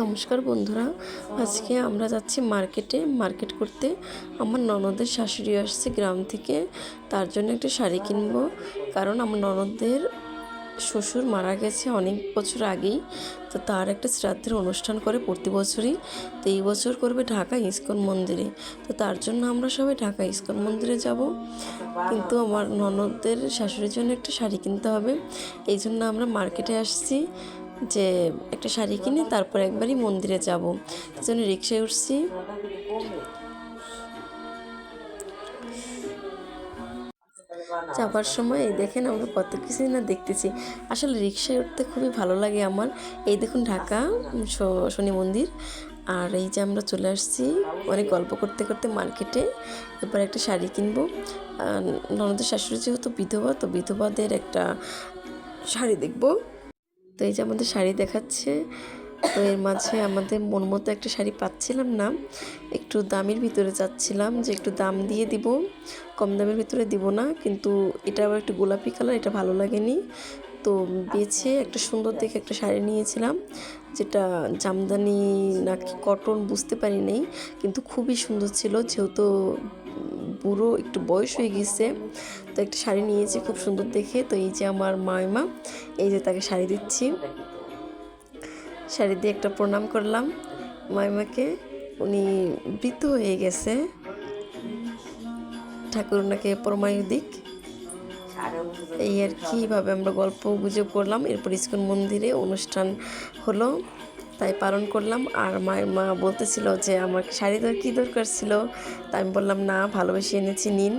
নমস্কার বন্ধুরা, আজকে আমরা যাচ্ছি মার্কেটে। মার্কেট করতে আমার ননদের শাশুড়ি আসছে গ্রাম থেকে, তার জন্য একটা শাড়ি কিনবো। কারণ আমার ননদের শ্বশুর মারা গেছে অনেক বছর আগেই, তো তার একটা শ্রাদ্ধের অনুষ্ঠান করে প্রতি বছরই। তো এই বছর করবে ঢাকা ইস্কন মন্দিরে। তো তার জন্য আমরা সবাই ঢাকা ইস্কন মন্দিরে যাব। কিন্তু আমার ননদের শাশুড়ির জন্য একটা শাড়ি কিনতে হবে। এই জন্য আমরা মার্কেটে আসছি। যে একটা শাড়ি কিনে তারপর একবারই মন্দিরে যাব। এই জন্য রিক্সায় উঠছি। যাবার সময় এই দেখেন আমরা কত কিছুই না দেখতেছি। আসলে রিক্সায় উঠতে খুবই ভালো লাগে আমার। এই দেখুন ঢাকা শনি মন্দির। আর এই যে আমরা চলে আসছি অনেক গল্প করতে করতে মার্কেটে। এবার একটা শাড়ি কিনবো। ননদের শাশুড়ি যেহেতু বিধবা, তো বিধবাদের একটা শাড়ি দেখব। তো এই যে আমাদের শাড়ি দেখাচ্ছে, তো এর মাঝে আমাদের মন মতো একটা শাড়ি পাচ্ছিলাম না, একটু দামের ভিতরে চাচ্ছিলাম যে একটু দাম দিয়ে দিব, কম দামের ভিতরে দিব না, কিন্তু এটা আবার একটু গোলাপি কালার, এটা ভালো লাগেনি। তো বেছে একটা সুন্দর দেখে একটা শাড়ি নিয়েছিলাম, যেটা জামদানি নাকি কটন বুঝতে পারি নাই কিন্তু খুবই সুন্দর ছিল, যেহেতু বুড়ো একটু বয়স হয়ে গেছে তো একটা শাড়ি নিয়েছি খুব সুন্দর দেখে। তো এই যে আমার মায়মা এই যে তাকে শাড়ি দিচ্ছি। শাড়ি দিয়ে একটা প্রণাম করলাম। মাইমাকে উনি বৃদ্ধ হয়ে গেছে। ঠাকুর ওনাকে পরমায়ু দিক। এই আর কি ভাবে আমরা গল্প গুজব করলাম। এরপর ইস্কন মন্দিরে অনুষ্ঠান হলো। তাই পালন করলাম। আর মায়ের মা বলতেছিল যে আমার শাড়ি দর কী দরকার ছিল? তাই আমি বললাম, না, ভালোবেসে এনেছি নিন